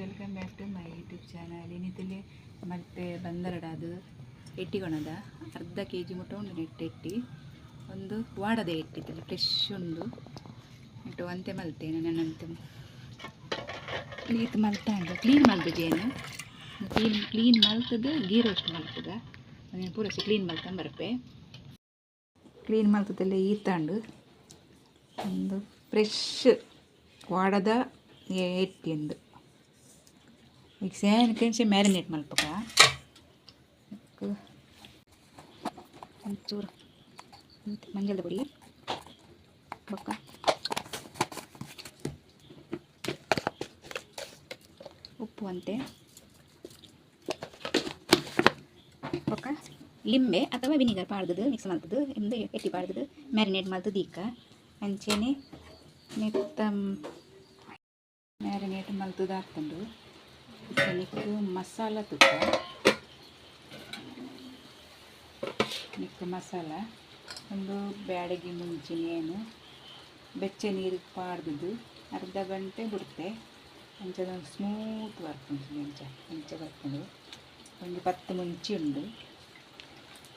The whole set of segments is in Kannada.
Welcome back to my YouTube channel ಏನಿದ್ದಲ್ಲಿ ಮತ್ತೆ ಬಂದರಡದು ಎಟ್ಟಿಗೊಣದ? ಅರ್ಧ ಕೆ ಜಿ ಮುಟ್ಟ ಉಂಡು ನೆಟ್ಟು ಎಟ್ಟಿ. ಒಂದು ವಾಡದ ಎಟ್ಟಿತ್ತಲ್ಲಿ ಫ್ರೆಶ್ ಉಂಡು ನೆಟ್ಟು ಅಂತೆ ಮಲ್ತೇನೆ ನನ್ನಂತೆ. ನೀತು ಮಲ್ತಾಂಡು ಕ್ಲೀನ್ ಮಲ್ತದೇನು ಕ್ಲೀನ್ ಕ್ಲೀನ್ ಮಲ್ತದ್ದು, ಗೀ ರೋಸ್ಟ್ ಮಲ್ತದ ನಾನು ಪೂರಸಿ ಕ್ಲೀನ್ ಮಲ್ತಾನ್ ಬರ್ಪೆ ಕ್ಲೀನ್ ಈ ತಗೊಂಡು ಒಂದು ಫ್ರೆಶ್ ವಾಡದ ಎಟ್ಟಿಂದು ಈಗ ಸೇನ್ ಕೆಂಚೆ ಮ್ಯಾರಿನೇಟ್ ಮಲ್ಪಕ. ಒಂಚೂರು ಮಂಜಳದ ಪುಡಿ. ಬೊಕ್ಕ. ಉಪ್ಪು ಅಂತೆ. ಬೊಕ್ಕ ಲಿಂಬೆ ಅಥವಾ ವಿನಿಗರ್ ಪಾಡ್ದು ಮಿಕ್ಸ್ ಮಾಡ್ತದ್ದು ಎಂದು ಎಟ್ಟಿ ಪಾಡ್ದು ಮ್ಯಾರಿನೇಟ್ ಮಾಡ್ತದ್ದು ಈಗ ಅಂಚೆನೆ ಮೆತ್ತ ಮ್ಯಾರಿನೇಟ್ ಮಲ್ತದ ಹಾಕ್ಕೊಂಡು ನೆಕ್ಕು ಮಸಾಲ ತುಪ್ಪ. ನೆಕ್ಕು ಮಸಾಲ. ಒಂದು ಬ್ಯಾಡಗಿ ಮುಂಚಿನೇನು ಬೆಚ್ಚ ನೀರು ಪಾಡ್ದು ಅರ್ಧ ಗಂಟೆ ಬಿಡುತ್ತೆ. ಅಂಚದ ಸ್ಮೂತ್ ಬರ್ತದೆ ಮೆಂಚ ಅಂಚೆ ಬರ್ಕೊಂಡು. ಒಂದು ಪತ್ತು ಮುಂಚಿ ಉಂಡು.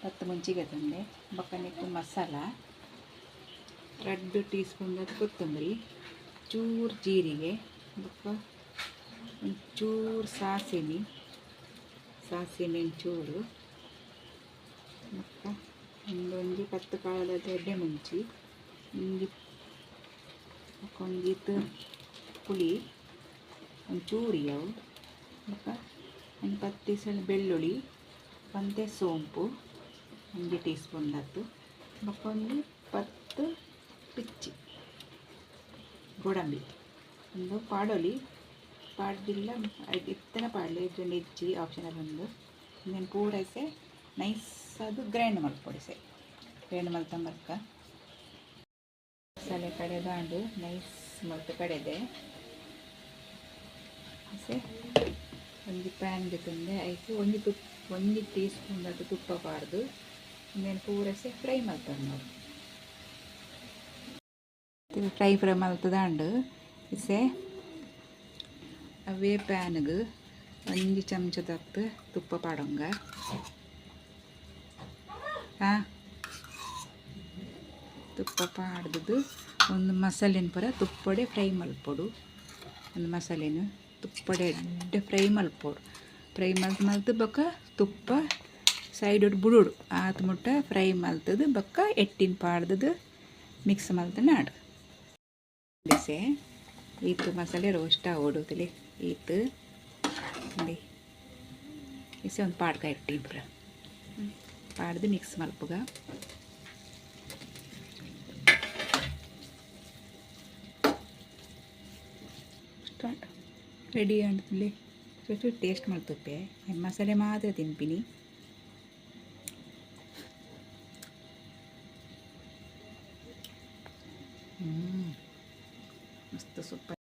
ಪತ್ತು ಮುಂಚಿಗೆ ತಂದೆ. ಬೊಕ್ಕ ನಿಕ್ಕು ಮಸಾಲ. ಎರಡು ಟೀ ಸ್ಪೂನ್ ಕೊತ್ತಂಬರಿ. ಚೂರು ಜೀರಿಗೆ. ಬೊಕ್ಕ ಒಂಚೂರು ಸಾಸಿವೆ. ಸಾಸಿವೆ ಒಂಚೂರು. ಮತ್ತು ಒಂದೊಂದು ಪತ್ತು ಕಾಳದ ಎಡ್ಡೆ ಮುಂಚಿ. ಒಂಜಿ ಒಂದಿತ್ತು ಪುಳಿ. ಒಂಚೂರು ಅವು ಮತ್ತು ಒಂದು ಪತ್ತು ಸಲ ಬೆಳ್ಳುಳ್ಳಿ ಒಂದೇ ಸೋಂಪು, ಒಂದು ಟೀ ಸ್ಪೂನ್ ಹತ್ತು ಮತ್ತು ಒಂದು ಪತ್ತು ಪಿಚ್ಚಿ ಗೋಡಂಬಿ. ಒಂದು ಪಾಡೋಲಿ. ಪಾಡ್ದಿಲ್ಲ ಇತ್ತನ ಪಾಡಲಿ ಇದು ನೆಜ್ಜಿ ಆಪ್ಷನಲ್ ಒಂದು. ಇನ್ನೇನು ಪೂರೈಸೆ ನೈಸ್ ಅದು ಗ್ರೈಂಡ್ ಮಲ್ಪೊಡಿಸೆ ಗ್ರೈಂಡ್ ಮಲ್ತಂಬರ್ಕ ಮಸಾಲೆ ಕಡೆದಾಂಡು ನೈಸ್ ಮಲ್ತು ಕಡೆದೆ. ಸೆ ಒಂದು ಪ್ಯಾನ್ಗೆ ತಂದೆ ಐತೆ ಒಂದು ತುಪ್ಪ, ಒಂದು ಟೀ ಸ್ಪೂನ್ ಅದು ತುಪ್ಪ ಬಾರ್ದು. ಇನ್ನೇನು ಪೂರಸೆ ಫ್ರೈ ಮಾಡ್ತಾರೆ ನಾವು. ಫ್ರೈ ಫ್ರೈ ಮಲ್ತದಾಂಡು ಇಸೆ, ಅವೇ ಪ್ಯಾನ್ಗೆ ಒಂದು ಚಮಚದತ್ತು ತುಪ್ಪ ಪಾಡೋಂಗ. ಹಾಂ? ತುಪ್ಪ ಪಾಡ್ದು ಒಂದು ಮಸಾಲೆನ ಪರ ತುಪ್ಪಡೆ ಫ್ರೈ ಮಲ್ಪೊಡು ಒಂದು ಮಸಾಲೆನ. ತುಪ್ಪಡೆ ಎಡ್ಡೆ ಫ್ರೈ ಮಲ್ಪೋರು. ಫ್ರೈ ಮಲ್ತು ಮಲ್ತು ಬಕ್ಕ ತುಪ್ಪ ಸೈಡ್ ಬುಡುಡು ಆತ ಮುಟ್ಟ ಫ್ರೈ ಮಲ್ತದು ಬಕ್ಕ ಎಟ್ಟಿನ ಪಾಡ್ದದ ಮಿಕ್ಸ್ ಮಲ್ತು ನಾಡು. ಬಿಸೆ ಈತು ಮಸಾಲೆ ರೋಸ್ಟ್ ಓಡೋದಿಲ್ಲ ಈತು ನೋಡಿ. ಇಸೆ ಒಂದು ಪಾಡ್ಕ ಇಟ್ಟು ಇಬ್ಬರು ಪಾಡ್ದು ಮಿಕ್ಸ್ ಮಲ್ಪುಗ. ರೆಡಿ ಅಂದ್ಲಿ ಸ್ವಲ್ಪ ಟೇಸ್ಟ್ ಮಾಡ್ತಪ್ಪೆ. ಮಸಾಲೆ ಮಾತ್ರ ತಿನ್ಪಿನಿ. ಮಸ್ತ್ ಸೂಪರ್.